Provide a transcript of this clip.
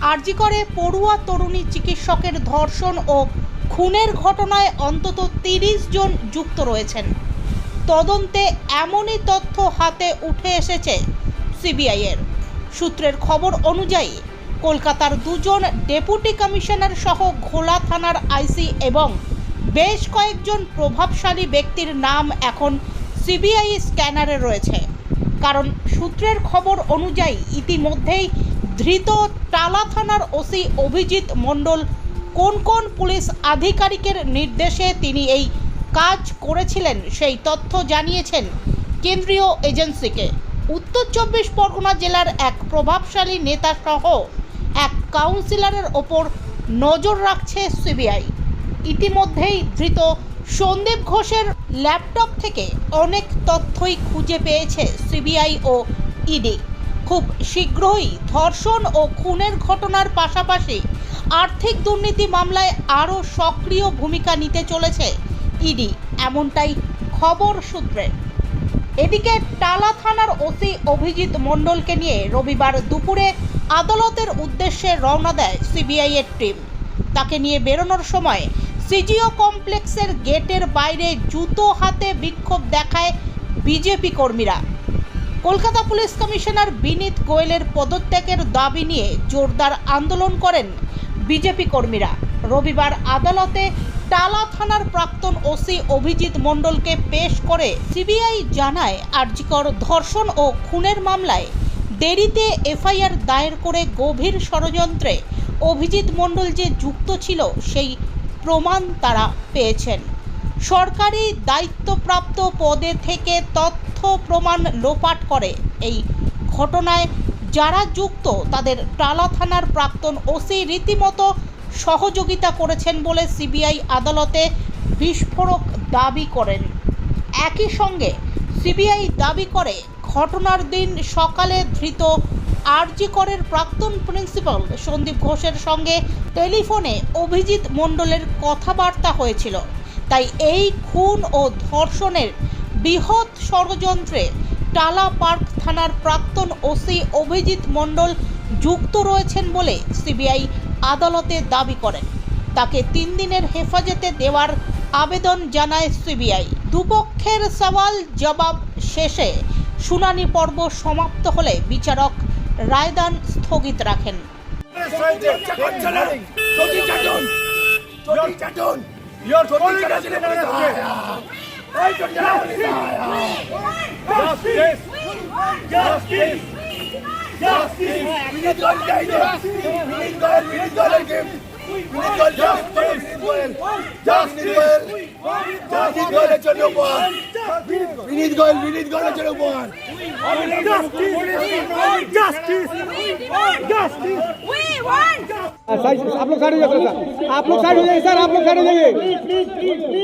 আরজি করে পড়ুয়া তরুণী চিকিৎসকের ধর্ষণ ও খুনের ঘটনায় অন্তত তিরিশ জন যুক্ত রয়েছেন। তদন্তে এমনই তথ্য হাতে উঠে এসেছে সিবিআইয়ের। সূত্রের খবর অনুযায়ী, কলকাতার দুজন ডেপুটি কমিশনার সহ ঘোলা থানার আইসি এবং বেশ কয়েকজন প্রভাবশালী ব্যক্তির নাম এখন সিবিআই স্ক্যানারে রয়েছে। কারণ সূত্রের খবর অনুযায়ী, ইতিমধ্যেই ধৃত টালা থানার ওসি অভিজিৎ মণ্ডল কোন কোন পুলিশ আধিকারিকের নির্দেশে তিনি এই কাজ করেছিলেন সেই তথ্য জানিয়েছেন কেন্দ্রীয় এজেন্সিকে। উত্তর চব্বিশ পরগনা জেলার এক প্রভাবশালী নেতা সহ এক কাউন্সিলরের ওপর নজর রাখছে সিবিআই। ইতিমধ্যেই ধৃত সন্দীপ ঘোষের ল্যাপটপ থেকে অনেক তথ্যই খুঁজে পেয়েছে সিবিআই ও ইডি। খুব শীঘ্রই ধর্ষণ ও খুনের ঘটনার পাশাপাশি আর্থিক দুর্নীতি মামলায় আরও সক্রিয় ভূমিকা নিতে চলেছে ইডি। এমনটাই খবর সূত্রে এদিকে টালা থানার ওসি অভিজিৎ মণ্ডলকে নিয়ে রবিবার দুপুরে আদালতের উদ্দেশ্যে রওনা দেয় সিবিআই এর টিম। তাকে নিয়ে বেরোনোর সময় সিজিও কমপ্লেক্সের গেটের বাইরে জুতো হাতে বিক্ষোভ দেখায় বিজেপি কর্মীরা। কলকাতা পুলিশ কমিশনার বিনীত গোয়েলের পদত্যাগের দাবি নিয়ে জোরদার আন্দোলন করেন বিজেপি কর্মীরা। রবিবার আদালতে টালা থানার প্রাক্তন ওসি অভিজিৎ মণ্ডলকে পেশ করে সিবিআই জানায় আর্জিকর ধর্ষণ ও খুনের মামলায় দেরিতে এফআইআর দায়ের করে গভীর ষড়যন্ত্রে অভিজিৎ মণ্ডল যে যুক্ত ছিল, সেই প্রমাণ তারা পেয়েছেন। সরকারি দায়িত্বপ্রাপ্ত পদে থেকে তথ্য প্রমাণ লোপাট করে। এই ঘটনায় যারা যুক্ত, তাদের টালা থানার প্রাক্তন ওসি রীতিমতো সহযোগিতা করেছেন বলে সিবিআই আদালতে বিস্ফোরক দাবি করেন। একই সঙ্গে সিবিআই দাবি করে, ঘটনার দিন সকালে ধৃত আরজি করের প্রাক্তন প্রিন্সিপাল সন্দীপ ঘোষের সঙ্গে টেলিফোনে অভিজিৎ মণ্ডলের কথাবার্তা হয়েছিল। তাই এই খুন ও ধর্ষণের বৃহৎ ষড়যন্ত্রে টালা পার্ক থানার প্রাক্তন ওসি অভিজিৎ মণ্ডল যুক্ত রয়েছেন বলে সিবিআই আদালতে দাবি করেন। তাকে তিন দিনের হেফাজতে দেওয়ার আবেদন জানায় সিবিআই। দুপক্ষের সওয়াল জবাব শেষে শুনানি পর্ব সমাপ্ত হলে বিচারক রায়দান স্থগিত রাখেন। Justice! Justice! Justice! We need God guidance. We need God. We need like him. We need God justice. Justice. Justice your. We need need God at your one. Justice. Justice. We want side आप लोग side हो जाइए sir आप लोग side हो जाइए sir आप लोग साइड हो जाइए